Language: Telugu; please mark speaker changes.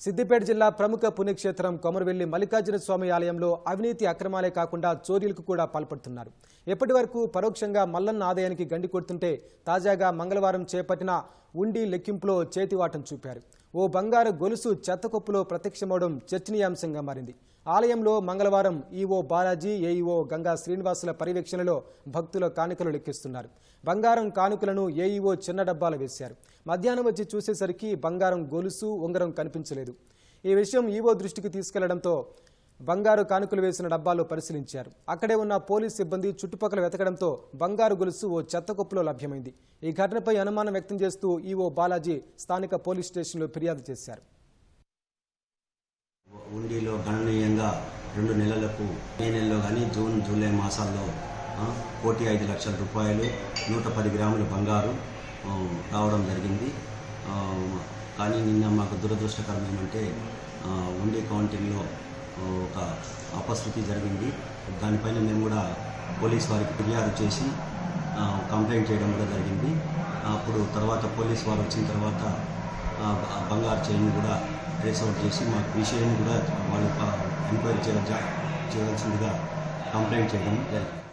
Speaker 1: సిద్దిపేట జిల్లా ప్రముఖ పుణ్యక్షేత్రం కొమరవెల్లి మల్లికార్జున స్వామి ఆలయంలో అవినీతి అక్రమాలే కాకుండా చోరీలకు కూడా పాల్పడుతున్నారు. ఎప్పటి వరకు పరోక్షంగా మల్లన్న ఆదాయానికి గండి కొడుతుంటే తాజాగా మంగళవారం చేపట్టిన ఉండి లెక్కింపులో చేతివాటం చూపారు. ఓ బంగారు గొలుసు చెత్తకొప్పులో ప్రత్యక్షమవడం చర్చనీయాంశంగా మారింది. ఆలయంలో మంగళవారం ఈవో బాలాజీ ఏఈఓ గంగా శ్రీనివాసుల పర్యవేక్షణలో భక్తుల కానుకలు లెక్కిస్తున్నారు. బంగారం కానుకలను ఏఈఓ చిన్న డబ్బాలు వేశారు. మధ్యాహ్నం వచ్చి చూసేసరికి బంగారం గొలుసు ఉంగరం కనిపించలేదు. ఈ విషయం ఈవో దృష్టికి తీసుకెళ్ళడంతో బంగారు కానుకలు వేసిన డబ్బాలు పరిశీలించారు. అక్కడే ఉన్న పోలీస్ సిబ్బంది చుట్టుపక్కల వెతకడంతో బంగారు గొలుసు ఓ చెత్తకొప్పులో లభ్యమైంది. ఈ ఘటనపై అనుమానం వ్యక్తం చేస్తూ ఈవో బాలాజీ స్థానిక పోలీస్ స్టేషన్లో ఫిర్యాదు చేశారు.
Speaker 2: ఉండిలో గణనీయంగా రెండు నెలలకు మే నెలలో కానీ జూన్ జూలై మాసాల్లో కోటి ఐదు లక్షల రూపాయలు నూట పది గ్రాముల బంగారు రావడం జరిగింది. కానీ నిన్న మాకు దురదృష్టకరం ఏమంటే ఉండి కౌంటింగ్లో ఒక అపస్థితి జరిగింది. దానిపైన మేము కూడా పోలీస్ వారికి ఫిర్యాదు చేసి కంప్లైంట్ చేయడం కూడా జరిగింది. అప్పుడు తర్వాత పోలీస్ వారు వచ్చిన తర్వాత బంగారు చైన్ కూడా ట్రేస్ అవుట్ చేసి మాకు విషయాన్ని కూడా వాళ్ళు ఎంక్వైరీ చేయ చేయవలసిందిగా కంప్లైంట్ చేయడం జరిగింది.